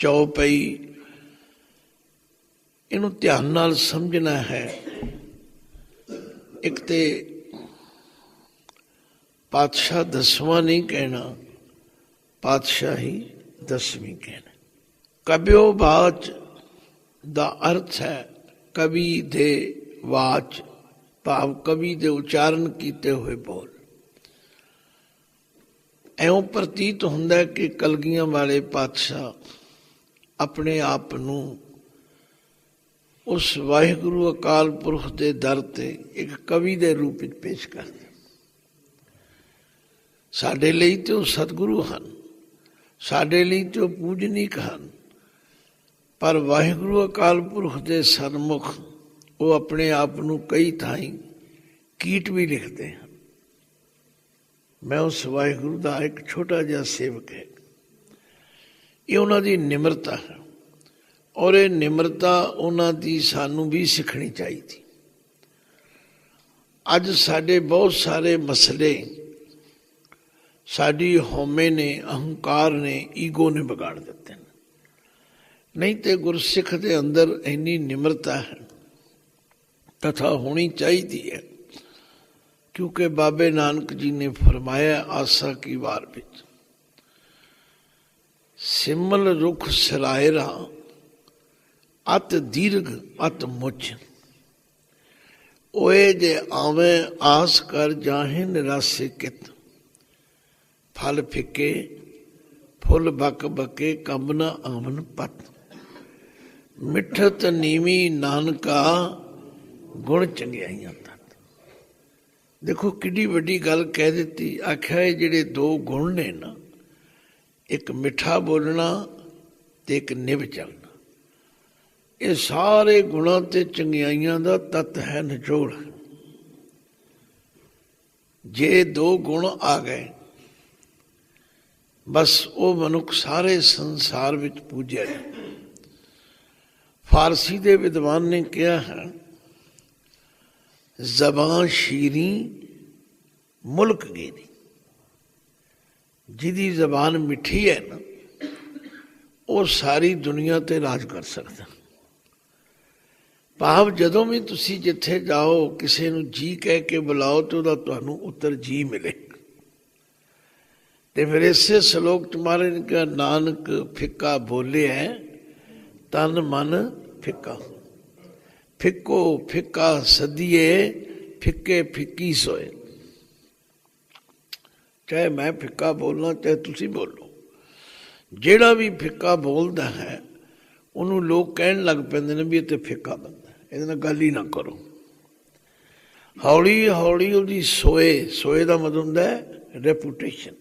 ਚੌਪਈ ਇਹਨੂੰ ਧਿਆਨ ਨਾਲ ਸਮਝਣਾ ਹੈ। ਇੱਕ ਤੇ ਪਾਤਸ਼ਾਹ ਦਸਵਾਂ ਨਹੀਂ ਕਹਿਣਾ, ਪਾਤਸ਼ਾਹੀ ਦਸਵੀਂ ਕਹਿਣਾ। ਕਬਿਓ ਬਾਚ ਦਾ ਅਰਥ ਹੈ, ਕਵੀ ਦੇ ਵਾਚ, ਭਾਵ ਕਵੀ ਦੇ ਉਚਾਰਨ ਕੀਤੇ ਹੋਏ ਬੋਲ। ਐਉਂ ਪ੍ਰਤੀਤ ਹੁੰਦਾ ਕਿ ਕਲਗੀਆਂ ਵਾਲੇ ਪਾਤਸ਼ਾਹ ਆਪਣੇ ਆਪ ਨੂੰ ਉਸ ਵਾਹਿਗੁਰੂ ਅਕਾਲ ਪੁਰਖ ਦੇ ਦਰ ਤੇ ਇੱਕ ਕਵੀ ਦੇ ਰੂਪ ਵਿੱਚ ਪੇਸ਼ ਕਰਦੇ ਸਾਡੇ ਲਈ ਤੇ ਉਹ ਸਤਿਗੁਰੂ ਹਨ, ਸਾਡੇ ਲਈ ਤੇ ਉਹ ਪੂਜਨੀਕ ਹਨ, ਪਰ ਵਾਹਿਗੁਰੂ ਅਕਾਲ ਪੁਰਖ ਦੇ ਸਨਮੁਖ ਉਹ ਆਪਣੇ ਆਪ ਨੂੰ ਕਈ ਥਾਈਂ ਕੀਟ ਵੀ ਲਿਖਦੇ ਹਨ। ਮੈਂ ਉਸ ਵਾਹਿਗੁਰੂ ਦਾ ਇੱਕ ਛੋਟਾ ਜਿਹਾ ਸੇਵਕ ਹੈ। ਇਹ ਉਹਨਾਂ ਦੀ ਨਿਮਰਤਾ ਹੈ। ਔਰ ਇਹ ਨਿਮਰਤਾ ਉਹਨਾਂ ਦੀ ਸਾਨੂੰ ਵੀ ਸਿੱਖਣੀ ਚਾਹੀਦੀ। ਅੱਜ ਸਾਡੇ ਬਹੁਤ ਸਾਰੇ ਮਸਲੇ ਸਾਡੀ ਹਉਮੈ ਨੇ, ਅਹੰਕਾਰ ਨੇ, ਈਗੋ ਨੇ ਵਿਗਾੜ ਦਿੱਤੇ ਨੇ। ਨਹੀਂ ਤੇ ਗੁਰਸਿੱਖ ਦੇ ਅੰਦਰ ਇੰਨੀ ਨਿਮਰਤਾ ਹੈ, ਤਥਾ ਹੋਣੀ ਚਾਹੀਦੀ ਹੈ। ਕਿਉਂਕਿ ਬਾਬੇ ਨਾਨਕ ਜੀ ਨੇ ਫਰਮਾਇਆ, ਆਸਾ ਕੀ ਵਾਰ ਵਿੱਚ ਸਿਮਲ ਰੁਖ ਸਰਾਇਰਾ ਅਤ ਦੀਰਘ ਅਤ ਮੁੱਚ। ਓਏ ਜੇ ਆਵੇਂ ਆਸ ਕਰ ਜਾਹੇ ਨਿਰਾਸੇ ਕਿਤ। ਫਲ ਫਿੱਕੇ, ਫੁੱਲ ਬਕ ਬਕੇ ਕੰਬ ਨਾ ਆਵਨ ਪਤ। ਮਿੱਠਤ ਨੀਵੀ ਨਾਨਕਾ ਗੁਣ ਚੰਗਿਆਈਆਂ ਤਤ। ਦੇਖੋ ਕਿੱਡੀ ਵੱਡੀ ਗੱਲ ਕਹਿ ਦਿੱਤੀ, ਆਖਿਆ ਇਹ ਜਿਹੜੇ ਦੋ ਗੁਣ ਨੇ ਨਾ ਇੱਕ ਮਿੱਠਾ ਬੋਲਣਾ ਤੇ ਇੱਕ ਨਿਭ ਚੱਲਣਾ। ਇਹ ਸਾਰੇ ਗੁਣਾਂ ਤੇ ਚੰਗਿਆਈਆਂ ਦਾ ਤਤ ਹੈ, ਨਿਚੋੜ ਜੇ ਦੋ ਗੁਣ ਆ ਗਏ, ਬਸ ਉਹ ਮਨੁੱਖ ਸਾਰੇ ਸੰਸਾਰ ਵਿੱਚ ਪੂਜਿਆ ਜਾਂਦਾ ਫਾਰਸੀ ਦੇ ਵਿਦਵਾਨ ਨੇ ਕਿਹਾ ਹੈ, ਜ਼ਬਾਨ ਸ਼ੀਰੀ ਮੁਲਕ ਗੇਰੀ ਜਿਹਦੀ ਜ਼ਬਾਨ ਮਿੱਠੀ ਹੈ ਨਾ, ਉਹ ਸਾਰੀ ਦੁਨੀਆ ਤੇ ਰਾਜ ਕਰ ਸਕਦਾ। ਭਾਵ ਜਦੋਂ ਵੀ ਤੁਸੀਂ ਜਿੱਥੇ ਜਾਓ, ਕਿਸੇ ਨੂੰ ਜੀ ਕਹਿ ਕੇ ਬੁਲਾਓ ਤੇ ਉਹਦਾ ਤੁਹਾਨੂੰ ਉੱਤਰ ਜੀ ਮਿਲੇ। ਤੇ ਫਿਰ ਇਸੇ ਸ਼ਲੋਕ ਚ ਮਾਰੇ ਨੇ ਕਿਹਾ, ਨਾਨਕ ਫਿੱਕਾ ਬੋਲਿਆ ਤਨ ਮਨ ਫਿੱਕਾ। ਫਿੱਕੋ ਫਿੱਕਾ ਸਦੀਏ, ਫਿੱਕੇ ਫਿੱਕੀ ਸੋਏ। ਚਾਹੇ ਮੈਂ ਫਿੱਕਾ ਬੋਲਣਾ ਚਾਹੇ ਤੁਸੀਂ ਬੋਲੋ। ਜਿਹੜਾ ਵੀ ਫਿੱਕਾ ਬੋਲਦਾ ਹੈ, ਉਹਨੂੰ ਲੋਕ ਕਹਿਣ ਲੱਗ ਪੈਂਦੇ ਨੇ ਵੀ ਇਹ ਤੇ ਫਿੱਕਾ ਬੰਦਾ ਇਹਦੇ ਨਾਲ ਗੱਲ ਹੀ ਨਾ ਕਰੋ। ਹੌਲੀ ਹੌਲੀ ਉਹਦੀ ਸੋਏ ਸੋਏ ਦਾ ਮਤਲਬ ਹੁੰਦਾ ਹੈ ਰੈਪੂਟੇਸ਼ਨ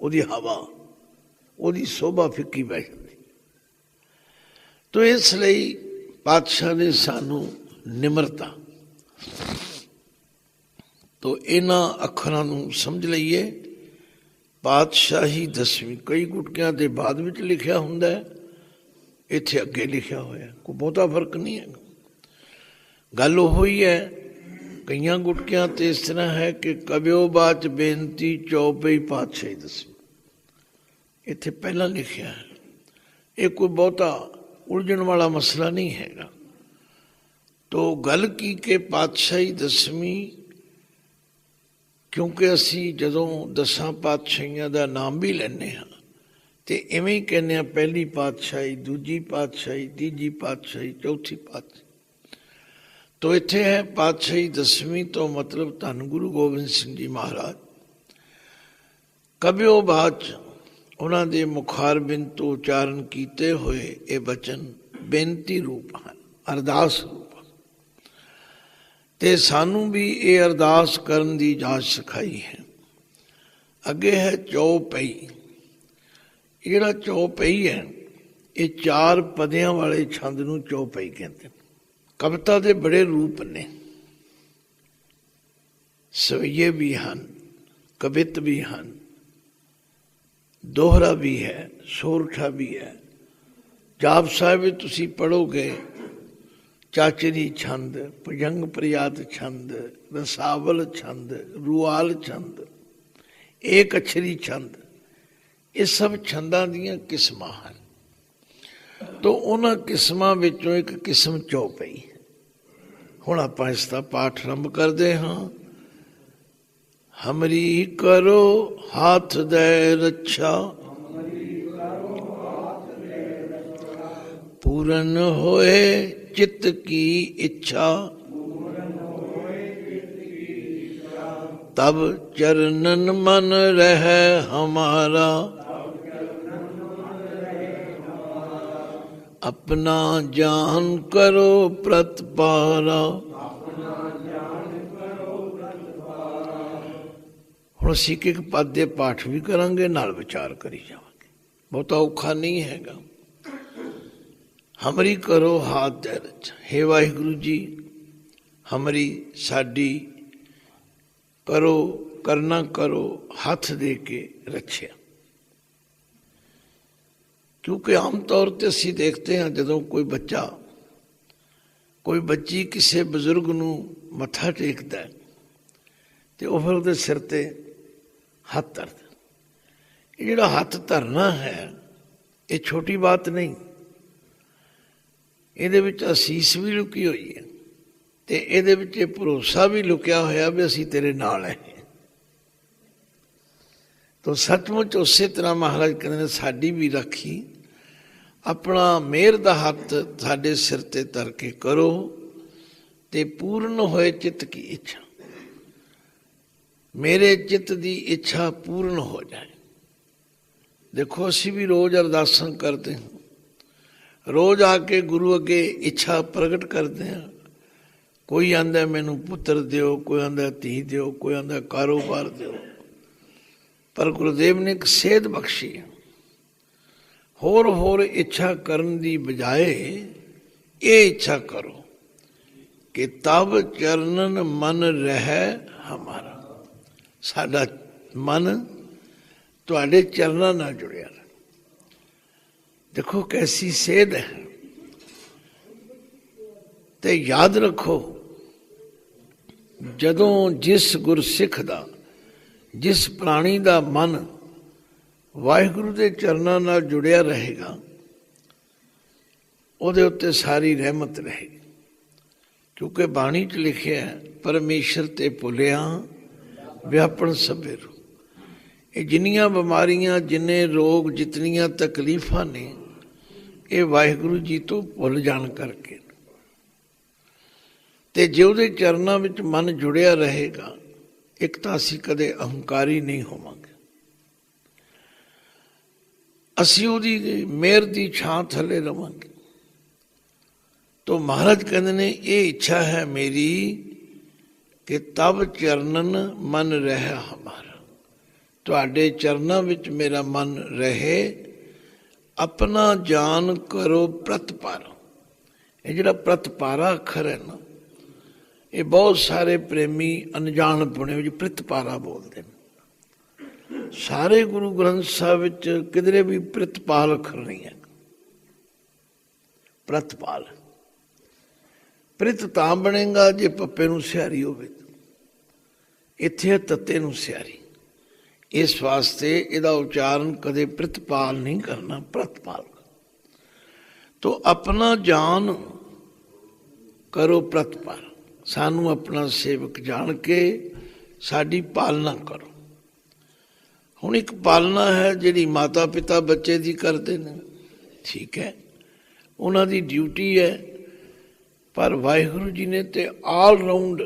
ਉਹਦੀ ਹਵਾ, ਉਹਦੀ ਸੋਭਾ ਫਿੱਕੀ ਪੈ ਜਾਂਦੀ। ਤੋ ਇਸ ਲਈ ਪਾਤਸ਼ਾਹ ਨੇ ਸਾਨੂੰ ਨਿਮਰਤਾ ਤੋ ਇਹਨਾਂ ਅੱਖਰਾਂ ਨੂੰ ਸਮਝ ਲਈਏ। ਪਾਤਸ਼ਾਹੀ ਦਸਵੀਂ, ਕਈ ਗੁਟਕਿਆਂ ਦੇ ਬਾਅਦ ਵਿੱਚ ਲਿਖਿਆ ਹੁੰਦਾ ਹੈ। ਇੱਥੇ ਅੱਗੇ ਲਿਖਿਆ ਹੋਇਆ ਕੋਈ ਬਹੁਤਾ ਫ਼ਰਕ ਨਹੀਂ ਹੈ। ਗੱਲ ਉਹ ਹੀ ਹੈ, ਕਈਆਂ ਗੁਟਕਿਆਂ ਤੇ ਇਸ ਤਰ੍ਹਾਂ ਹੈ ਕਿ ਕਬਿਓ ਬਾਚ ਬੇਨਤੀ ਚੌਪਈ ਪਾਤਸ਼ਾਹੀ ਦਸਵੀਂ। ਇੱਥੇ ਪਹਿਲਾਂ ਲਿਖਿਆ ਹੈ। ਇਹ ਕੋਈ ਬਹੁਤਾ ਉਲਝਣ ਵਾਲਾ ਮਸਲਾ ਨਹੀਂ ਹੈਗਾ। ਤੋ ਗੱਲ ਕੀ ਕਿ ਪਾਤਸ਼ਾਹੀ ਦਸਵੀਂ ਕਿਉਂਕਿ ਅਸੀਂ ਜਦੋਂ ਦਸਾਂ ਪਾਤਸ਼ਾਹੀਆਂ ਦਾ ਨਾਮ ਵੀ ਲੈਨੇ ਹਾਂ, ਤੇ ਐਵੇਂ ਹੀ ਕਹਿੰਦੇ ਆ ਪਹਿਲੀ ਪਾਤਸ਼ਾਹੀ, ਦੂਜੀ ਪਾਤਸ਼ਾਹੀ, ਤੀਜੀ ਪਾਤਸ਼ਾਹੀ, ਚੌਥੀ ਪਾਤਸ਼ਾਹੀ। ਤੋ ਇੱਥੇ ਹੈ ਪਾਤਸ਼ਾਹੀ ਦਸਵੀਂ ਤੋਂ ਮਤਲਬ ਧੰਨ ਗੁਰੂ ਗੋਬਿੰਦ ਸਿੰਘ ਜੀ ਮਹਾਰਾਜ। ਕਬਿਓ ਬਾਚ ਉਹਨਾਂ ਦੇ ਮੁਖਾਰਬਿੰਦ ਤੋਂ ਉਚਾਰਨ ਕੀਤੇ ਹੋਏ ਇਹ ਬਚਨ ਬੇਨਤੀ ਰੂਪ ਹਨ, ਅਰਦਾਸ ਰੂਪ ਤੇ ਸਾਨੂੰ ਵੀ ਇਹ ਅਰਦਾਸ ਕਰਨ ਦੀ ਜਾਂਚ ਸਿਖਾਈ ਹੈ। ਅੱਗੇ ਹੈ ਚੌਪਈ ਜਿਹੜਾ ਚੌਪਈ ਹੈ, ਇਹ ਚਾਰ ਪਦਿਆਂ ਵਾਲੇ ਛੰਦ ਨੂੰ ਚੌਪਈ ਕਹਿੰਦੇ ਕਵਿਤਾ ਦੇ ਬੜੇ ਰੂਪ ਨੇ। ਸਵਈਏ ਵੀ ਹਨ, ਕਵਿਤ ਵੀ ਹਨ। ਦੋਹਰਾ ਵੀ ਹੈ, ਸੋਰਠਾ ਵੀ ਹੈ। ਜਾਪ ਸਾਹਿਬ ਵਿੱਚ ਤੁਸੀਂ ਪੜੋਗੇ ਚਾਚਰੀ ਛੰਦ, ਭਜੰਗ ਪ੍ਰਿਆਤ ਛੰਦ, ਰਸਾਵਲ ਛੰਦ, ਰੂਆਲ ਛੰਦ ਏਕ ਅਛਰੀ ਛੰਦ, ਇਹ ਸਭ ਛੰਦਾਂ ਦੀਆਂ ਕਿਸਮਾਂ ਹਨ। ਤੋਂ ਉਹਨਾਂ ਕਿਸਮਾਂ ਵਿੱਚੋਂ ਇੱਕ ਕਿਸਮ ਚੋ ਪਈ। ਹੁਣ ਆਪਾਂ ਇਸ ਦਾ ਪਾਠ ਆਰੰਭ ਕਰਦੇ ਹਾਂ। ਹਮਰੀ ਕਰੋ ਹੱਥ ਦੇ ਰੱਛਾ। ਪੂਰਨ ਹੋਏ چت کی اچھا تب چرنن من رہ ہمارا اپنا جان کرو پرت پارا ਹੁਣ ਅਸੀਂ ਕਿ بھی ਦੇ گے ਵੀ ਕਰਾਂਗੇ ਨਾਲ ਵਿਚਾਰ ਕਰੀ ਜਾਵਾਂਗੇ ਬਹੁਤਾ ਔਖਾ ਹਮਰੀ ਕਰੋ ਹਾਥ ਦੇ ਰਚ ਹੇ ਵਾਹਿਗੁਰੂ ਜੀ ਹਮਰੀ ਸਾਡੀ ਕਰੋ ਕਰਨਾ ਕਰੋ ਹੱਥ ਦੇ ਕੇ ਰੱਖਿਆ ਕਿਉਂਕਿ ਆਮ ਤੌਰ ਤੇ ਅਸੀਂ ਦੇਖਦੇ ਹਾਂ ਜਦੋਂ ਕੋਈ ਬੱਚਾ ਕੋਈ ਬੱਚੀ ਕਿਸੇ ਬਜ਼ੁਰਗ ਨੂੰ ਮੱਥਾ ਟੇਕਦਾ ਹੈ ਤੇ ਉਹ ਫਿਰ ਉਹਦੇ ਸਿਰ ਤੇ ਹੱਥ ਧਰਦਾ ਇਹ ਜਿਹੜਾ ਹੱਥ ਧਰਨਾ ਹੈ ਇਹ ਛੋਟੀ ਬਾਤ ਨਹੀਂ ਇਹਦੇ ਵਿੱਚ ਅਸੀਸ ਵੀ ਲੁਕੀ ਹੋਈ ਹੈ ਤੇ ਇਹਦੇ ਵਿੱਚ ਇਹ ਭਰੋਸਾ ਵੀ ਲੁਕਿਆ ਹੋਇਆ ਵੀ ਅਸੀਂ ਤੇਰੇ ਨਾਲ ਹੈ। ਤੋ ਸੱਚਮੁੱਚ ਉਸੇ ਤਰ੍ਹਾਂ ਮਹਾਰਾਜ ਕਹਿੰਦੇ ਨੇ, ਸਾਡੀ ਵੀ ਰੱਖੀ, ਆਪਣਾ ਮਿਹਰ ਦਾ ਹੱਥ ਸਾਡੇ ਸਿਰ ਤੇ ਧਰ ਕੇ ਕਰੋ ਤੇ ਪੂਰਨ ਹੋਏ ਚਿੱਤ ਕੀ ਇੱਛਾ। ਮੇਰੇ ਚਿੱਤ ਦੀ ਇੱਛਾ ਪੂਰਨ ਹੋ ਜਾਏ। ਦੇਖੋ, ਅਸੀਂ ਵੀ ਰੋਜ਼ ਅਰਦਾਸਾਂ ਕਰਦੇ ਹਾਂ। ਰੋਜ਼ ਆ ਕੇ ਗੁਰੂ ਅੱਗੇ ਇੱਛਾ ਪ੍ਰਗਟ ਕਰਦੇ ਹਾਂ ਕੋਈ ਆਂਦਾ ਮੈਨੂੰ ਪੁੱਤਰ ਦਿਓ, ਕੋਈ ਆਂਦਾ ਧੀ ਦਿਓ, ਕੋਈ ਆਂਦਾ ਕਾਰੋਬਾਰ ਦਿਓ। ਪਰ ਗੁਰਦੇਵ ਨੇ ਇੱਕ ਸੇਧ ਬਖਸ਼ੀ ਹੋਰ ਹੋਰ ਇੱਛਾ ਕਰਨ ਦੀ ਬਜਾਏ ਇਹ ਇੱਛਾ ਕਰੋ ਕਿ ਤਬ ਚਰਨਨ ਮਨ ਰਹਿ ਹਮਾਰਾ। ਸਾਡਾ ਮਨ ਤੁਹਾਡੇ ਚਰਨਾਂ ਨਾਲ ਜੁੜਿਆ ਰਹੇ ਦੇਖੋ ਕੈਸੀ ਸੇਧ ਹੈ। ਤੇ ਯਾਦ ਰੱਖੋ, ਜਦੋਂ ਜਿਸ ਗੁਰਸਿੱਖ ਦਾ, ਜਿਸ ਪ੍ਰਾਣੀ ਦਾ ਮਨ ਵਾਹਿਗੁਰੂ ਦੇ ਚਰਨਾਂ ਨਾਲ ਜੁੜਿਆ ਰਹੇਗਾ, ਉਹਦੇ ਉੱਤੇ ਸਾਰੀ ਰਹਿਮਤ ਰਹੇਗੀ। ਕਿਉਂਕਿ ਬਾਣੀ 'ਚ ਲਿਖਿਆ ਹੈ, ਪਰਮੇਸ਼ਰ ਤੇ ਭੁੱਲਿਆ, ਵਿਆਪਣ ਸਭੇ ਇਹ ਜਿੰਨੀਆਂ ਬਿਮਾਰੀਆਂ, ਜਿੰਨੇ ਰੋਗ, ਜਿਤਨੀਆਂ ਤਕਲੀਫਾਂ ਨੇ, ਇਹ ਵਾਹਿਗੁਰੂ ਜੀ ਤੋਂ ਭੁੱਲ ਜਾਣ ਕਰਕੇ। ਤੇ ਜੇ ਉਹਦੇ ਚਰਨਾਂ ਵਿੱਚ ਮਨ ਜੁੜਿਆ ਰਹੇਗਾ, ਇੱਕ ਤਾਂ ਅਸੀਂ ਕਦੇ ਅਹੰਕਾਰੀ ਨਹੀਂ ਹੋਵਾਂਗੇ। ਅਸੀਂ ਉਹਦੀ ਮਿਹਰ ਦੀ ਛਾਂ ਥੱਲੇ ਰਵਾਂਗੇ। ਤੋ ਮਹਾਰਾਜ ਕਹਿੰਦੇ ਨੇ, ਇਹ ਇੱਛਾ ਹੈ ਮੇਰੀ ਕਿ ਤਬ ਚਰਨਨ ਮਨ ਰਹਿ ਹਮਾਰਾ। ਤੁਹਾਡੇ ਚਰਨਾਂ ਵਿੱਚ ਮੇਰਾ ਮਨ ਰਹੇ, ਆਪਣਾ ਜਾਨ ਕਰੋ ਪ੍ਰਤਪਾਰ। ਇਹ ਜਿਹੜਾ ਪ੍ਰਤਪਾਰਾ ਅੱਖਰ ਹੈ ਨਾ, ਇਹ ਬਹੁਤ ਸਾਰੇ ਪ੍ਰੇਮੀ ਅਣਜਾਣ ਪੁਣੇ ਵਿੱਚ ਪ੍ਰਤਪਾਰਾ ਬੋਲਦੇ ਨੇ। ਸਾਰੇ ਗੁਰੂ ਗ੍ਰੰਥ ਸਾਹਿਬ ਵਿੱਚ ਕਿਧਰੇ ਵੀ ਪ੍ਰਤਪਾਲ ਅੱਖਰ ਨਹੀਂ ਹੈ। ਪ੍ਰਤਪਾਲ। ਪ੍ਰਿਤ ਤਾਂ ਬਣੇਗਾ ਜੇ ਪੱਪੇ ਨੂੰ ਸਿਆਰੀ ਹੋਵੇ। ਇੱਥੇ ਤੱਤੇ ਨੂੰ ਸਿਆਰੀ। ਇਸ ਵਾਸਤੇ ਇਹਦਾ ਉਚਾਰਨ ਕਦੇ ਪ੍ਰਤਪਾਲ ਨਹੀਂ ਕਰਨਾ, ਪ੍ਰਤਪਾਲ ਤੋ ਆਪਣਾ ਜਾਨ ਕਰੋ ਪ੍ਰਤਪਾਲ। ਸਾਨੂੰ ਆਪਣਾ ਸੇਵਕ ਜਾਣ ਕੇ ਸਾਡੀ ਪਾਲਣਾ ਕਰੋ। ਹੁਣ ਇੱਕ ਪਾਲਣਾ ਹੈ ਜਿਹੜੀ ਮਾਤਾ ਪਿਤਾ ਬੱਚੇ ਦੀ ਕਰਦੇ ਨੇ, ਠੀਕ ਹੈ। ਉਹਨਾਂ ਦੀ ਡਿਊਟੀ ਹੈ, ਪਰ ਵਾਹਿਗੁਰੂ ਜੀ ਨੇ ਤੇ ਆਲ ਰਾਉਂਡ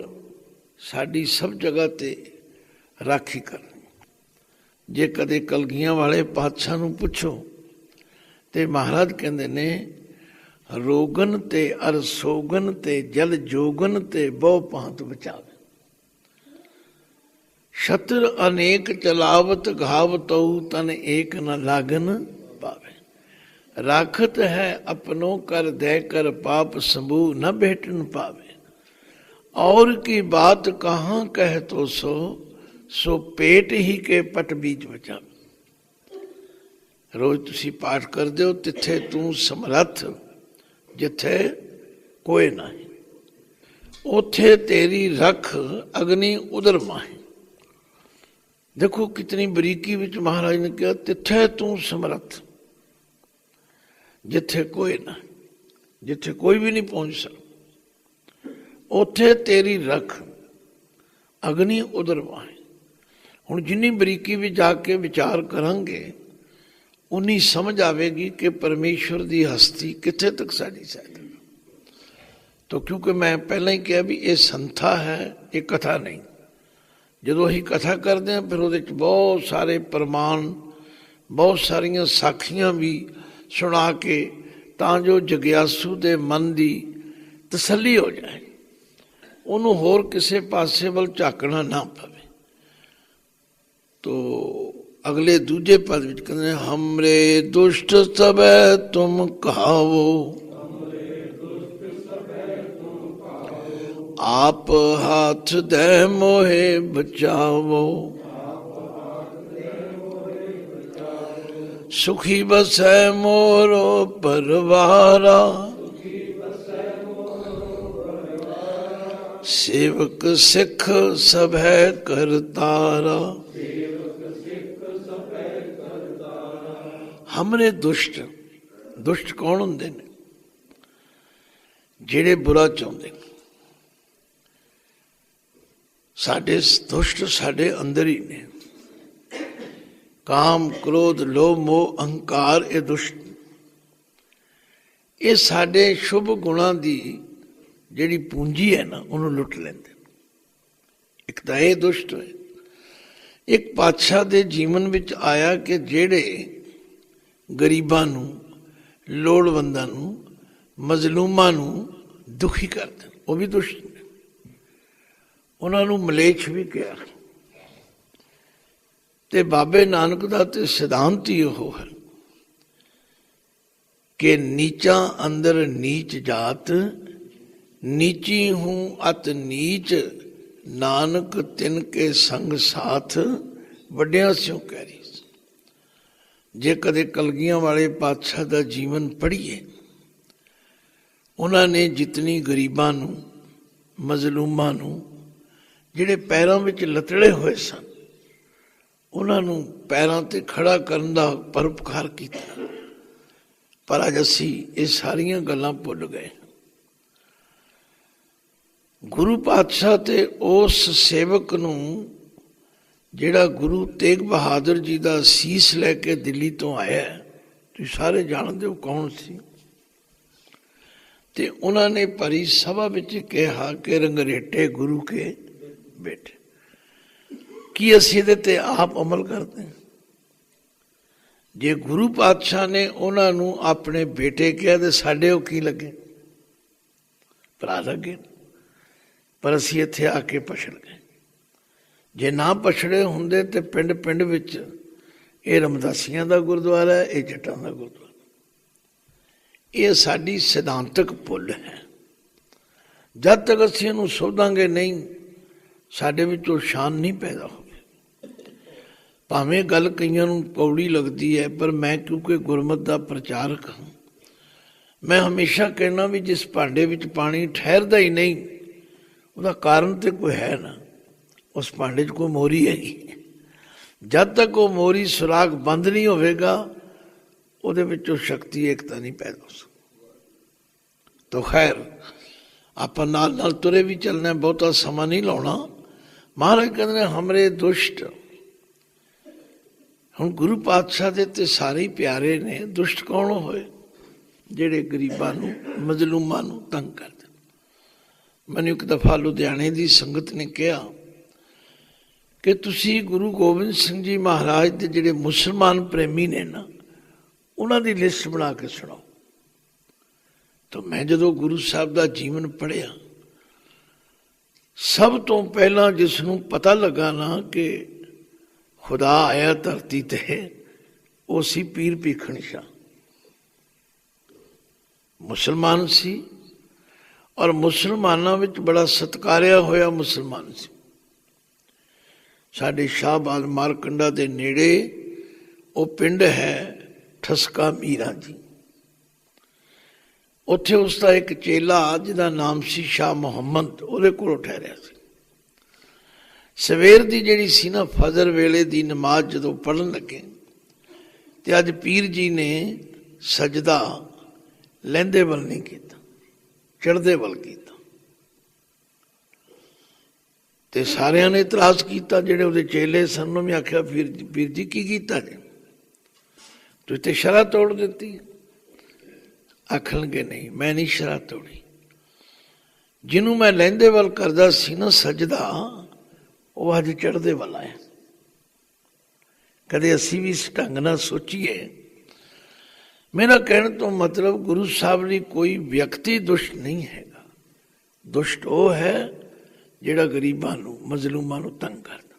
ਸਾਡੀ ਸਭ ਜਗ੍ਹਾ ਤੇ ਰਾਖੀ ਕਰਨੀ। ਜੇ ਕਦੇ ਕਲਗੀਆਂ ਵਾਲੇ ਪਾਤਸ਼ਾਹ ਨੂੰ ਪੁੱਛੋ, ਤੇ ਮਹਾਰਾਜ ਕਹਿੰਦੇ ਨੇ, ਰੋਗਨ ਤੇ ਅਰਸੋਗਨ ਤੇ ਜਲ ਜੋਗਨ ਤੇ ਬਹੁ ਪਾਂਤ ਬਚਾਵੇ। ਸ਼ਤਰ ਅਨੇਕ ਚਲਾਵਤ ਘਾਵਤਉ ਤਨ ਏਕ ਨ ਲਾਗਨ ਪਾਵੇ। ਰਾਖਤ ਹੈ ਆਪਣੋ ਕਰ ਦੇ ਕਰ ਪਾਪ ਸੰਭੂ ਨ ਭੇਟਨ ਪਾਵੇ। ਔਰ ਕੀ ਬਾਤ ਕਹਾਂ ਕਹਿ ਤੋ ਸੋ ਸੋ ਪੇਟ ਹੀ ਕੇ ਪਟ ਬੀਜ ਬਚਾਵੇ ਰੋਜ਼ ਤੁਸੀਂ ਪਾਠ ਕਰਦੇ ਹੋ ਤਿੱਥੇ ਤੂੰ ਸਮਰੱਥ ਜਿੱਥੇ ਕੋਈ ਨਹੀਂ ਉਥੇ ਤੇਰੀ ਰਖ ਅਗਨੀ ਉਦਰ ਮਾਹੀ ਦੇਖੋ ਕਿਤਨੀ ਬਰੀਕੀ ਵਿੱਚ ਮਹਾਰਾਜ ਨੇ ਕਿਹਾ ਤਿੱਥੇ ਤੂੰ ਸਮਰੱਥ ਜਿੱਥੇ ਕੋਈ ਨਾ ਜਿੱਥੇ ਕੋਈ ਵੀ ਨਹੀਂ ਪਹੁੰਚ ਸਕਦਾ ਉੱਥੇ ਤੇਰੀ ਰਖ ਅਗਨੀ ਉਦਰ ਵਾਹੇ ਹੁਣ ਜਿੰਨੀ ਬਰੀਕੀ ਵਿੱਚ ਜਾ ਕੇ ਵਿਚਾਰ ਕਰਾਂਗੇ, ਉਨੀ ਸਮਝ ਆਵੇਗੀ ਕਿ ਪਰਮੇਸ਼ਵਰ ਦੀ ਹਸਤੀ ਕਿੱਥੇ ਤੱਕ ਸਾਡੀ ਸਹਿਤ ਤੋ ਕਿਉਂਕਿ ਮੈਂ ਪਹਿਲਾਂ ਹੀ ਕਿਹਾ ਵੀ ਇਹ ਸੰਥਾ ਹੈ, ਇਹ ਕਥਾ ਨਹੀਂ। ਜਦੋਂ ਅਸੀਂ ਕਥਾ ਕਰਦੇ ਹਾਂ, ਫਿਰ ਉਹਦੇ ਵਿੱਚ ਬਹੁਤ ਸਾਰੇ ਪ੍ਰਮਾਣ, ਬਹੁਤ ਸਾਰੀਆਂ ਸਾਖੀਆਂ ਵੀ ਸੁਣਾ ਕੇ ਤਾਂ ਜੋ ਜਗਿਆਸੂ ਦੇ ਮਨ ਦੀ ਤਸੱਲੀ ਹੋ ਜਾਏ। ਉਹਨੂੰ ਹੋਰ ਕਿਸੇ ਪਾਸੇ ਵੱਲ ਝਾਕਣਾ ਨਾ ਪਵੇ। ਤੋ ਅਗਲੇ ਦੂਜੇ ਪਦ ਵਿੱਚ ਕਹਿੰਦੇ ਨੇ, ਹਮਰੇ ਦੁਸ਼ਟ ਸਭੈ ਤੁਮ ਕਹਾਵੋ ਆਪ ਹੱਥ ਦੇ ਮੋਹਿ ਬਚਾਵੋ ਸੁਖੀ ਬਸੈ ਮੋਰੋ ਪਰਵਾਰਾ ਸੇਵਕ ਸਿੱਖ ਸਭੈ ਕਰਤਾਰਾ ਹਮਰੇ ਦੁਸ਼ਟ ਦੁਸ਼ਟ ਕੌਣ ਹੁੰਦੇ ਨੇ? ਜਿਹੜੇ ਬੁਰਾ ਚਾਹੁੰਦੇ ਨੇ। ਸਾਡੇ ਦੁਸ਼ਟ ਸਾਡੇ ਅੰਦਰ ਹੀ ਨੇ। ਕਾਮ, ਕ੍ਰੋਧ, ਲੋਭ, ਮੋਹ, ਅਹੰਕਾਰ, ਇਹ ਦੁਸ਼ਟ ਇਹ ਸਾਡੇ ਸ਼ੁਭ ਗੁਣਾਂ ਦੀ ਜਿਹੜੀ ਪੂੰਜੀ ਹੈ ਨਾ, ਉਹਨੂੰ ਲੁੱਟ ਲੈਂਦੇ ਇੱਕ ਤਾਂ ਇਹ ਦੁਸ਼ਟ ਹੈ ਇੱਕ ਪਾਤਸ਼ਾਹ ਦੇ ਜੀਵਨ ਵਿੱਚ ਆਇਆ ਕਿ ਜਿਹੜੇ ਗਰੀਬਾਂ ਨੂੰ, ਲੋੜਵੰਦਾਂ ਨੂੰ, ਮਜ਼ਲੂਮਾਂ ਨੂੰ ਦੁਖੀ ਕਰਦੇ ਉਹ ਵੀ ਦੁਸ਼ਟ ਨੇ। ਉਹਨਾਂ ਨੂੰ ਮਲੇਛ ਵੀ ਕਿਹਾ। ਤੇ ਬਾਬੇ ਨਾਨਕ ਦਾ ਤੇ ਸਿਧਾਂਤ ਹੀ ਉਹ ਹੈ ਕਿ ਨੀਚਾ ਅੰਦਰ ਨੀਚ ਜਾਤ, ਨੀਚੀ ਹੂੰ ਅਤ ਨੀਚ, ਨਾਨਕ ਤਿਨ ਕੇ ਸੰਗ ਸਾਥ, ਵੱਡਿਆਂ ਸਿਓ ਕਹਿ ਰਹੀ ਜੇ ਕਦੇ ਕਲਗੀਆਂ ਵਾਲੇ ਪਾਤਸ਼ਾਹ ਦਾ ਜੀਵਨ ਪੜ੍ਹੀਏ, ਉਹਨਾਂ ਨੇ ਜਿਤਨੀ ਗਰੀਬਾਂ ਨੂੰ, ਮਜ਼ਲੂਮਾਂ ਨੂੰ, ਜਿਹੜੇ ਪੈਰਾਂ ਵਿੱਚ ਲਤੜੇ ਹੋਏ ਸਨ, ਉਹਨਾਂ ਨੂੰ ਪੈਰਾਂ ਤੇ ਖੜਾ ਕਰਨ ਦਾ ਪਰਉਪਕਾਰ ਕੀਤਾ। ਪਰ ਅੱਜ ਅਸੀਂ ਇਹ ਸਾਰੀਆਂ ਗੱਲਾਂ ਭੁੱਲ ਗਏ। ਗੁਰੂ ਪਾਤਸ਼ਾਹ ਤੇ ਉਸ ਸੇਵਕ ਨੂੰ ਜਿਹੜਾ ਗੁਰੂ ਤੇਗ ਬਹਾਦਰ ਜੀ ਦਾ ਸੀਸ ਲੈ ਕੇ ਦਿੱਲੀ ਤੋਂ ਆਇਆ ਤੁਸੀਂ ਸਾਰੇ ਜਾਣਦੇ ਹੋ ਕੌਣ ਸੀ? ਤੇ ਉਹਨਾਂ ਨੇ ਭਰੀ ਸਭਾ ਵਿੱਚ ਕਿਹਾ ਕਿ ਰੰਗਰੇਟੇ ਗੁਰੂ ਕੇ ਬੇਟੇ। ਕੀ ਅਸੀਂ ਇਹਦੇ ਤੇ ਆਪ ਅਮਲ ਕਰਦੇ ਹਾਂ? ਜੇ ਗੁਰੂ ਪਾਤਸ਼ਾਹ ਨੇ ਉਹਨਾਂ ਨੂੰ ਆਪਣੇ ਬੇਟੇ ਕਿਹਾ ਤੇ ਸਾਡੇ ਉਹ ਕੀ ਲੱਗੇ? ਭਰਾ ਲੱਗੇ। ਪਰ ਅਸੀਂ ਇੱਥੇ ਆ ਕੇ ਪਛੜ ਗਏ। ਜੇ ਨਾ ਪਛੜੇ ਹੁੰਦੇ ਤੇ ਪਿੰਡ ਪਿੰਡ ਵਿੱਚ ਇਹ ਰਮਦਾਸੀਆਂ ਦਾ ਗੁਰਦੁਆਰਾ ਹੈ, ਇਹ ਜੱਟਾਂ ਦਾ ਗੁਰਦੁਆਰਾ ਇਹ ਸਾਡੀ ਸਿਧਾਂਤਕ ਪੁੱਲ ਹੈ। ਜਦ ਤੱਕ ਅਸੀਂ ਇਹਨੂੰ ਸੋਧਾਂਗੇ ਨਹੀਂ, ਸਾਡੇ ਵਿੱਚੋਂ ਸ਼ਾਨ ਨਹੀਂ ਪੈਦਾ ਹੋਵੇ ਭਾਵੇਂ ਗੱਲ ਕਈਆਂ ਨੂੰ ਕੌੜੀ ਲੱਗਦੀ ਹੈ, ਪਰ ਮੈਂ ਕਿਉਂਕਿ ਗੁਰਮਤ ਦਾ ਪ੍ਰਚਾਰਕ ਹਾਂ, ਮੈਂ ਹਮੇਸ਼ਾ ਕਹਿਣਾ ਵੀ ਜਿਸ ਭਾਂਡੇ ਵਿੱਚ ਪਾਣੀ ਠਹਿਰਦਾ ਹੀ ਨਹੀਂ, ਉਹਦਾ ਕਾਰਨ ਤੇ ਕੋਈ ਹੈ ਨਾ। ਉਸ ਭਾਂਡੇ 'ਚ ਕੋਈ ਮੋਰੀ ਹੈਗੀ। ਜਦ ਤੱਕ ਉਹ ਮੋਰੀ ਸੁਰਾਗ ਬੰਦ ਨਹੀਂ ਹੋਵੇਗਾ, ਉਹਦੇ ਵਿੱਚੋਂ ਸ਼ਕਤੀ, ਏਕਤਾ ਨਹੀਂ ਪੈਦਾ ਹੋ ਸਕਦੀ। ਤੋ ਖੈਰ, ਆਪਾਂ ਨਾਲ ਨਾਲ ਤੁਰੇ ਵੀ ਚੱਲਣਾ, ਬਹੁਤਾ ਸਮਾਂ ਨਹੀਂ ਲਾਉਣਾ। ਮਹਾਰਾਜ ਕਹਿੰਦੇ ਨੇ, ਹਮਰੇ ਦੁਸ਼ਟ। ਹੁਣ ਗੁਰੂ ਪਾਤਸ਼ਾਹ ਦੇ ਤੇ ਸਾਰੇ ਹੀ ਪਿਆਰੇ ਨੇ। ਦੁਸ਼ਟ ਕੌਣ ਹੋਏ? ਜਿਹੜੇ ਗਰੀਬਾਂ ਨੂੰ, ਮਜ਼ਲੂਮਾਂ ਨੂੰ ਤੰਗ ਕਰਦੇ ਮੈਨੂੰ ਇੱਕ ਦਫਾ ਲੁਧਿਆਣੇ ਦੀ ਸੰਗਤ ਨੇ ਕਿਹਾ ਕਿ ਤੁਸੀਂ ਗੁਰੂ ਗੋਬਿੰਦ ਸਿੰਘ ਜੀ ਮਹਾਰਾਜ ਦੇ ਜਿਹੜੇ ਮੁਸਲਮਾਨ ਪ੍ਰੇਮੀ ਨੇ ਨਾ, ਉਹਨਾਂ ਦੀ ਲਿਸਟ ਬਣਾ ਕੇ ਸੁਣਾਓ। ਤਾਂ ਮੈਂ ਜਦੋਂ ਗੁਰੂ ਸਾਹਿਬ ਦਾ ਜੀਵਨ ਪੜ੍ਹਿਆ, ਸਭ ਤੋਂ ਪਹਿਲਾਂ ਜਿਸ ਨੂੰ ਪਤਾ ਲੱਗਾ ਨਾ ਕਿ ਖੁਦਾ ਆਇਆ ਧਰਤੀ ਤੇ, ਉਹ ਸੀ ਪੀਰ ਭੀਖਣ ਸ਼ਾਹ। ਮੁਸਲਮਾਨ ਸੀ ਔਰ ਮੁਸਲਮਾਨਾਂ ਵਿੱਚ ਬੜਾ ਸਤਕਾਰਿਆ ਹੋਇਆ ਮੁਸਲਮਾਨ ਸੀ। ਸਾਡੇ ਸ਼ਾਹਬਾਦ ਮਾਰਕੰਡਾ ਦੇ ਨੇੜੇ ਉਹ ਪਿੰਡ ਹੈ ਠਸਕਾ ਮੀਰਾ ਜੀ। ਉੱਥੇ ਉਸ ਦਾ ਇੱਕ ਚੇਲਾ ਜਿਹਦਾ ਨਾਮ ਸੀ ਸ਼ਾਹ ਮੁਹੰਮਦ, ਉਹਦੇ ਕੋਲ ਠਹਿਰਿਆ ਸੀ। ਸਵੇਰ ਦੀ ਜਿਹੜੀ ਸੀ ਨਾ ਫਜਰ ਵੇਲੇ ਦੀ ਨਮਾਜ਼ ਜਦੋਂ ਪੜਨ ਲੱਗੇ ਤੇ ਅੱਜ ਪੀਰ ਜੀ ਨੇ ਸਜਦਾ ਲੈਂਦੇ ਵੱਲ ਨਹੀਂ ਕੀਤਾ ਚੜਦੇ ਵੱਲ ਕੀਤਾ। ਤੇ ਸਾਰਿਆਂ ਨੇ ਇਤਰਾਜ਼ ਕੀਤਾ, ਜਿਹੜੇ ਉਹਦੇ ਚੇਲੇ ਸਨ, ਉਹਨੂੰ ਵੀ ਆਖਿਆ, ਵੀਰ ਵੀਰ ਜੀ, ਕੀ ਕੀਤਾ ਜੀ? ਤੁਸੀਂ ਤੇ ਸ਼ਰਾ ਤੋੜ ਦਿੱਤੀ? ਆਖਣਗੇ, ਨਹੀਂ, ਮੈਂ ਨਹੀਂ ਸ਼ਰਾ ਤੋੜੀ। ਜਿਹਨੂੰ ਮੈਂ ਲੈਂਦੇ ਵੱਲ ਕਰਦਾ ਸੀ ਨਾ, ਸਜਦਾ, ਉਹ ਅੱਜ ਚੜਦੇ ਵੱਲ ਆਇਆ। ਕਦੇ ਅਸੀਂ ਵੀ ਇਸ ਢੰਗ ਨਾਲ ਸੋਚੀਏ, ਮੇਰਾ ਕਹਿਣ ਤੋਂ ਮਤਲਬ ਗੁਰੂ ਸਾਹਿਬ ਲਈ ਕੋਈ ਵਿਅਕਤੀ ਦੁਸ਼ਟ ਨਹੀਂ ਹੈਗਾ। ਦੁਸ਼ਟ ਉਹ ਹੈ ਜਿਹੜਾ ਗਰੀਬਾਂ ਨੂੰ, ਮਜ਼ਲੂਮਾਂ ਨੂੰ ਤੰਗ ਕਰਦਾ।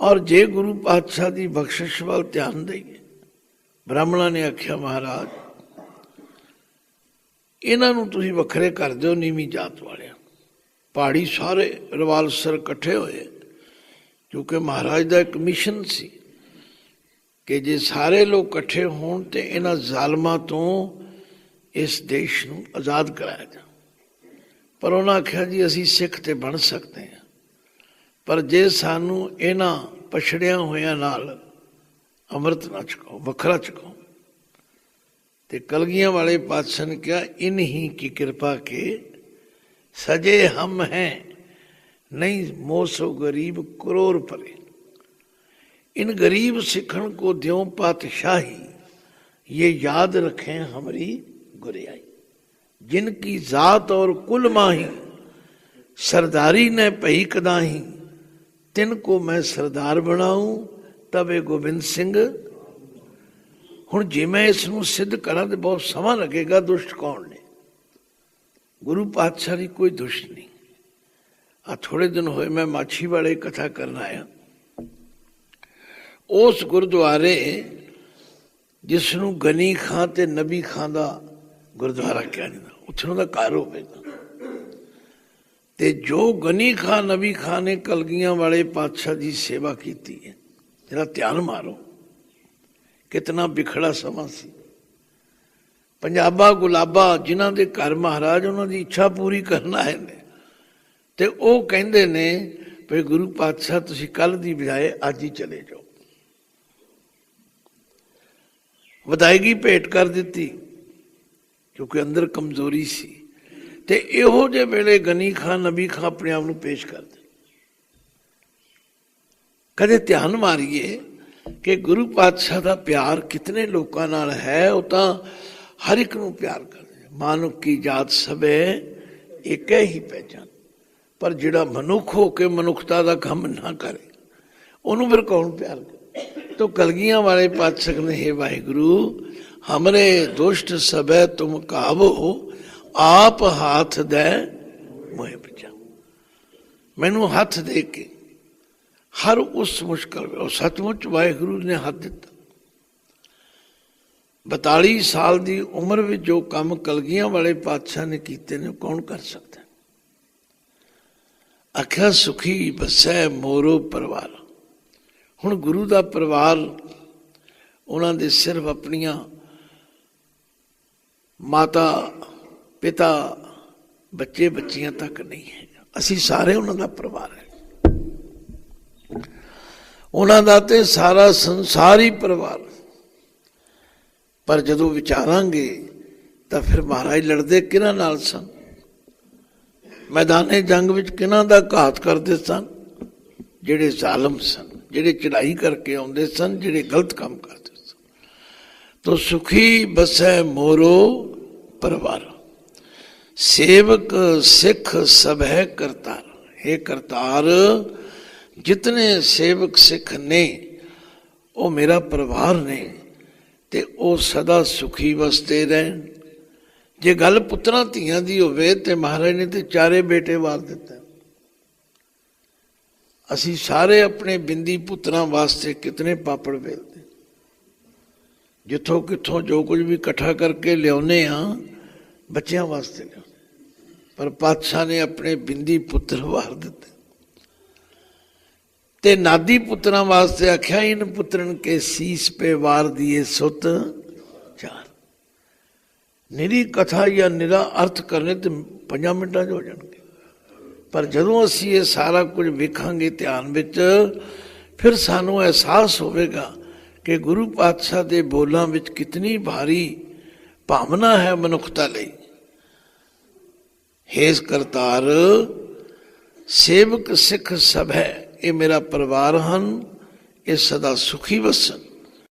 ਔਰ ਜੇ ਗੁਰੂ ਪਾਤਸ਼ਾਹ ਦੀ ਬਖਸ਼ਿਸ਼ ਵੱਲ ਧਿਆਨ ਦੇਈਏ, ਬ੍ਰਾਹਮਣਾਂ ਨੇ ਆਖਿਆ, ਮਹਾਰਾਜ, ਇਹਨਾਂ ਨੂੰ ਤੁਸੀਂ ਵੱਖਰੇ ਕਰ ਦਿਓ ਨੀਵੀਂ ਜਾਤ ਵਾਲਿਆਂ ਪਹਾੜੀ ਸਾਰੇ ਰਵਾਲਸਰ ਇਕੱਠੇ ਹੋਏ, ਕਿਉਂਕਿ ਮਹਾਰਾਜ ਦਾ ਇੱਕ ਮਿਸ਼ਨ ਸੀ ਕਿ ਜੇ ਸਾਰੇ ਲੋਕ ਇਕੱਠੇ ਹੋਣ ਤੇ ਇਹਨਾਂ ਜ਼ਾਲਮਾਂ ਤੋਂ ਇਸ ਦੇਸ਼ ਨੂੰ ਆਜ਼ਾਦ ਕਰਾਇਆ ਜਾ ਪਰ ਉਹਨਾਂ ਆਖਿਆ ਜੀ ਅਸੀਂ ਸਿੱਖ ਤੇ ਬਣ ਸਕਦੇ ਹਾਂ ਪਰ ਜੇ ਸਾਨੂੰ ਇਹਨਾਂ ਪਛੜਿਆਂ ਹੋਇਆਂ ਨਾਲ ਅੰਮ੍ਰਿਤ ਨਾ ਛਕਾਓ ਵੱਖਰਾ ਛਕਾਓ ਤੇ ਕਲਗੀਆਂ ਵਾਲੇ ਪਾਤਸ਼ਾਹ ਨੇ ਕਿਹਾ ਇਨਹੀ ਕੀ ਕਿਰਪਾ ਕੇ ਸਜੇ ਹਮ ਹੈ ਨਹੀਂ ਮੋਸੋ ਗਰੀਬ ਕਰੋੜ ਪਰੇ इन गरीब सिखन को द्यो पातशाही ये याद रखें हमारी गुरियाई जिनकी जात और कुल माही सरदारी ने पही कदाही तिनको मैं सरदार बनाऊं तब ये गोबिंद ਸਿੰਘ ਹੁਣ ਜੇ ਮੈਂ ਇਸ ਨੂੰ ਸਿੱਧ ਕਰਾਂ ਤੇ ਬਹੁਤ ਸਮਾਂ ਲੱਗੇਗਾ ਦੁਸ਼ਟ ਕੌਣ ਨੇ ਗੁਰੂ ਪਾਤਸ਼ਾਹ ਦੀ ਕੋਈ ਦੁਸ਼ਟ ਨਹੀਂ ਆ ਥੋੜੇ ਦਿਨ ਹੋਏ ਮੈਂ ਮਾਛੀ ਵਾਲੇ ਕਥਾ ਕਰਨ ਆਇਆ ਉਸ ਗੁਰਦੁਆਰੇ ਜਿਸ ਨੂੰ ਗਨੀ ਖਾਂ ਤੇ ਨਬੀ ਖਾਂ ਦਾ ਗੁਰਦੁਆਰਾ ਕਿਹਾ ਜਾਂਦਾ ਉੱਥੇ ਦਾ ਘਰ ਹੋਵੇਗਾ ਤੇ। ਜੋ ਗਨੀ ਖਾਂ ਨਬੀ ਖਾਂ ਨੇ ਕਲਗੀਆਂ ਵਾਲੇ ਪਾਤਸ਼ਾਹ ਦੀ ਸੇਵਾ ਕੀਤੀ ਹੈ ਜਿਹੜਾ ਧਿਆਨ ਮਾਰੋ, ਕਿਤਨਾ ਵਿਖੜਾ ਸਮਾਂ ਸੀ। ਪੰਜਾਬਾ ਗੁਲਾਬਾ ਜਿਨ੍ਹਾਂ ਦੇ ਘਰ ਮਹਾਰਾਜ ਉਹਨਾਂ ਦੀ ਇੱਛਾ ਪੂਰੀ ਕਰਨ ਆਏ ਨੇ, ਤੇ ਉਹ ਕਹਿੰਦੇ ਨੇ ਵੀ ਗੁਰੂ ਪਾਤਸ਼ਾਹ, ਤੁਸੀਂ ਕੱਲ ਦੀ ਬਜਾਏ ਅੱਜ ਹੀ ਚਲੇ ਜਾਓ। ਵਧਾਈਗੀ ਭੇਟ ਕਰ ਦਿੱਤੀ। ਕਿਉਂਕਿ ਅੰਦਰ ਕਮਜ਼ੋਰੀ ਸੀ। ਤੇ ਇਹੋ ਜੇ ਵੇਲੇ ਗਨੀ ਖਾਨ ਨਬੀ ਖਾਨ ਆਪਣੇ ਆਪ ਨੂੰ ਪੇਸ਼ ਕਰਦੇ ਕਦੇ ਧਿਆਨ ਮਾਰੀਏ ਕਿ ਗੁਰੂ ਪਾਤਸ਼ਾਹ ਦਾ ਪਿਆਰ ਕਿਤਨੇ ਲੋਕਾਂ ਨਾਲ ਹੈ, ਉਹ ਤਾਂ ਹਰ ਇੱਕ ਨੂੰ ਪਿਆਰ ਕਰਦੇ ਮਾਨੁਕ ਕੀ ਜਾਤ ਸਭੇ ਇੱਕੇ ਹੀ ਪਹਿਚਾਨ। ਪਰ ਜਿਹੜਾ ਮਨੁੱਖ ਹੋ ਕੇ ਮਨੁੱਖਤਾ ਦਾ ਕੰਮ ਨਾ ਕਰੇ, ਉਹਨੂੰ ਫਿਰ ਕੌਣ ਪਿਆਰ ਕਰੇ? ਤੋ ਕਲਗੀਆਂ ਵਾਲੇ ਪਾਤਸ਼ਾਹ ਨੇ ਹੈ ਵਾਹਿਗੁਰੂ हमरे दुष्ट सबे तुम काबो ਆਪ ਹੱਥ ਦੇ ਮੋਹਿ ਬਚਾ ਮੈਨੂੰ ਹੱਥ ਦੇ ਕੇ ਹਰ ਉਸ ਮੁਸ਼ਕਲ ਉਹ ਸੱਚਮੁੱਚ ਵਾਹਿਗੁਰੂ ਨੇ ਹੱਥ ਦਿੱਤਾ 42 ਸਾਲ ਦੀ ਉਮਰ ਵਿੱਚ ਜੋ ਕੰਮ ਕਲਗੀਆਂ ਵਾਲੇ ਪਾਤਸ਼ਾਹ ਨੇ ਕੀਤੇ ਨੇ ਕੌਣ ਕਰ ਸਕਦਾ ਅਖਿਆ ਸੁਖੀ ਬਸੈ ਮੋਰੋ ਪਰਵਾਰ ਹੁਣ ਗੁਰੂ ਦਾ ਪਰਿਵਾਰ ਉਹਨਾਂ ਦੇ ਸਿਰਫ ਆਪਣੀਆਂ ਮਾਤਾ, ਪਿਤਾ, ਬੱਚੇ, ਬੱਚੀਆਂ ਤੱਕ ਨਹੀਂ ਹੈ ਅਸੀਂ ਸਾਰੇ ਉਹਨਾਂ ਦਾ ਪਰਿਵਾਰ ਹੈ। ਉਹਨਾਂ ਦਾ ਤੇ ਸਾਰਾ ਸੰਸਾਰ ਹੀ ਪਰਿਵਾਰ। ਪਰ ਜਦੋਂ ਵਿਚਾਰਾਂਗੇ, ਤਾਂ ਫਿਰ ਮਹਾਰਾਜ ਲੜਦੇ ਕਿਹਨਾਂ ਨਾਲ ਸਨ? ਮੈਦਾਨੇ ਜੰਗ ਵਿੱਚ ਕਿਹਨਾਂ ਦਾ ਘਾਤ ਕਰਦੇ ਸਨ? ਜਿਹੜੇ ਜ਼ਾਲਮ ਸਨ, ਜਿਹੜੇ ਚੜਾਈ ਕਰਕੇ ਆਉਂਦੇ ਸਨ, ਜਿਹੜੇ ਗਲਤ ਕੰਮ ਕਰਦੇ ਸਨ। ਤੋ ਸੁਖੀ ਬਸੈ ਮੋਰੋ ਪਰਵਾਰ। ਸੇਵਕ ਸਿੱਖ ਸਭ ਹੈ ਕਰਤਾਰ। ਹੈ ਕਰਤਾਰ, ਜਿਤਨੇ ਸੇਵਕ ਸਿੱਖ ਨੇ, ਉਹ ਮੇਰਾ ਪਰਿਵਾਰ ਨੇ ਤੇ ਉਹ ਸਦਾ ਸੁਖੀ ਵਸਤੇ ਰਹਿਣ। ਜੇ ਗੱਲ ਪੁੱਤਰਾਂ ਧੀਆਂ ਦੀ ਹੋਵੇ ਤੇ ਮਹਾਰਾਜ ਨੇ ਤੇ ਚਾਰੇ ਬੇਟੇ ਵਾਰ ਦਿੱਤਾ। ਅਸੀਂ ਸਾਰੇ ਆਪਣੇ ਬਿੰਦੀ ਪੁੱਤਰਾਂ ਵਾਸਤੇ ਕਿਤਨੇ ਪਾਪੜ ਵੇਲਦੇ। ਜਿੱਥੋਂ ਕਿੱਥੋਂ ਜੋ ਕੁਝ ਵੀ ਇਕੱਠਾ ਕਰਕੇ ਲਿਆਉਨੇ ਆ, ਬੱਚਿਆਂ ਵਾਸਤੇ ਲਿਆਉਂਦੇ ਪਰ ਪਾਤਸ਼ਾਹ ਨੇ ਆਪਣੇ ਬਿੰਦੀ ਪੁੱਤਰ ਵਾਰ ਦਿੱਤੇ। ਤੇ ਨਾਦੀ ਪੁੱਤਰਾਂ ਵਾਸਤੇ ਆਖਿਆ, ਇਨ ਪੁੱਤਰਨ ਕੇ ਸੀਸ ਪੇ ਵਾਰ ਦੀਏ ਸੁਤ ਚਾਰ। ਨਿਰੀ ਕਥਾ ਜਾਂ ਨਿਰਾ ਅਰਥ ਕਰਨੇ ਤੇ 5 ਮਿੰਟਾਂ 'ਚ ਹੋ ਜਾਣਗੇ। ਪਰ ਜਦੋਂ ਅਸੀਂ ਇਹ ਸਾਰਾ ਕੁਝ ਵੇਖਾਂਗੇ ਧਿਆਨ ਵਿੱਚ, ਫਿਰ ਸਾਨੂੰ ਅਹਿਸਾਸ ਹੋਵੇਗਾ ਕਿ ਗੁਰੂ ਪਾਤਸ਼ਾਹ ਦੇ ਬੋਲਾਂ ਵਿੱਚ ਕਿਤਨੀ ਭਾਰੀ ਭਾਵਨਾ ਹੈ ਮਨੁੱਖਤਾ ਲਈ। ਹੇਸ ਕਰਤਾਰ, ਸੇਵਕ ਸਿੱਖ ਸਭ ਹੈ, ਇਹ ਮੇਰਾ ਪਰਿਵਾਰ ਹਨ, ਇਹ ਸਦਾ ਸੁਖੀ ਵਸਣ।